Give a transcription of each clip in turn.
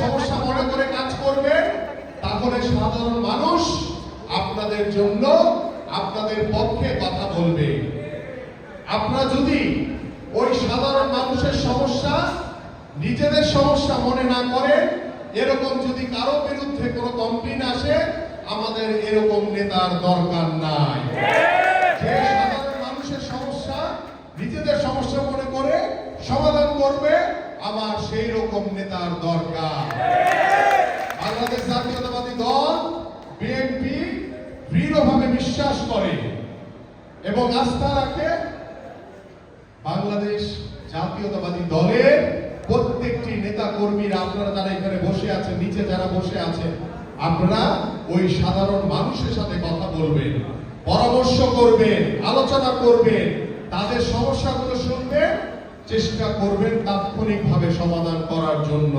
সমস্যা মনে করে কাজ করবেন তাহলে সাধারণ মানুষ আপনাদের জন্য আপনাদের পক্ষে কথা বলবে। আপনারা যদি ওই সাধারণ মানুষের সমস্যা, নিজেদের সমস্যা মনে না করেন এরকম যদি কারও বিরুদ্ধে কোনো কমপ্লেন আসে, আমাদের এরকম নেতার দরকার নাই। যে সাধারণ মানুষের সমস্যা, নিজেদের সমস্যা মনে করে সমাধান করবে আমার সেই রকম নেতার দরকার। বাংলাদেশ জাতীয়তাবাদী দল, বিএনপি দৃঢ়ভাবে বিশ্বাস করে এবং আস্থা রাখে বাংলাদেশ জাতীয়তাবাদী দলের প্রত্যেকটি নেতা কর্মীরা আপনারা যারা এখানে বসে আছেন, নিচে যারা বসে আছেন, আপনারা ওই সাধারণ মানুষের সাথে কথা বলবেন, পরামর্শ করবেন, আলোচনা করবেন, তাদের সমস্যাগুলো শুনবেন চেষ্টা করবেন তাৎক্ষণিকভাবে সমাধান করার জন্য।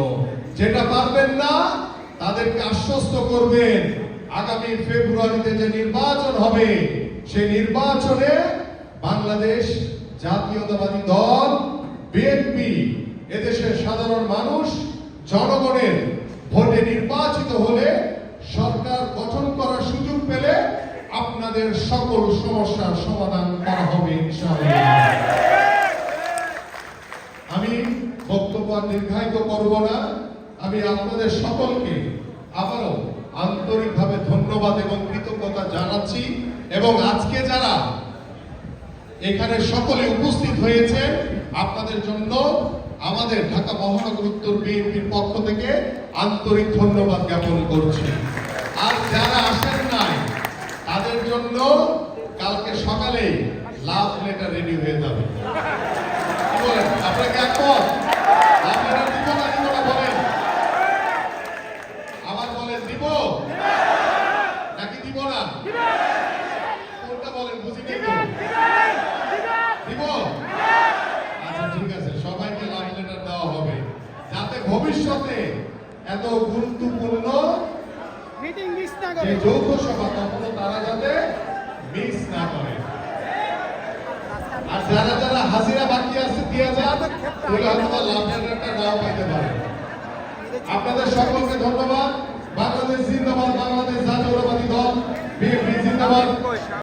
যেটা পারবেন না, তাদেরকে আশ্বস্ত করবেন। আগামী ফেব্রুয়ারিতে যে নির্বাচন হবে, সেই নির্বাচনে বাংলাদেশ জাতীয়তাবাদী দল, বিএনপি, এদেশের সাধারণ মানুষ, জনগণের ভোটে নির্বাচিত হলে সরকার গঠন করার সুযোগ পেলে আপনাদের সকল সমস্যার সমাধান করা হবে, ইনশাআল্লাহ আমি বক্তব্য আর দীর্ঘায়িত করব না। আমি আপনাদের সকলকে আবারও আন্তরিকভাবে ধন্যবাদ এবং কৃতজ্ঞতা জানাচ্ছি এবং আজকে যারা এখানে সকলে উপস্থিত হয়েছে, আপনাদের জন্য আমাদের ঢাকা মহানগর উত্তর বিএনপির পক্ষ থেকে আন্তরিক ধন্যবাদ জ্ঞাপন করছি। আর যারা আসেন নাই, তাদের জন্য কালকে সকালে লাভ লেটার রেডি হয়ে যাবে। আপনাকে একমত? ভবিষ্যতে এত গুরুত্বপূর্ণ যে যৌথ সভা কখনো তারা যাতে মিস না করে। আর যারা যারা হাজিরা বাকি আছে দিয়ে যান তাহলে হয়তো লাভ লেটারটা নাও পাইতে পারে। আপনাদের সকলকে ধন্যবাদ।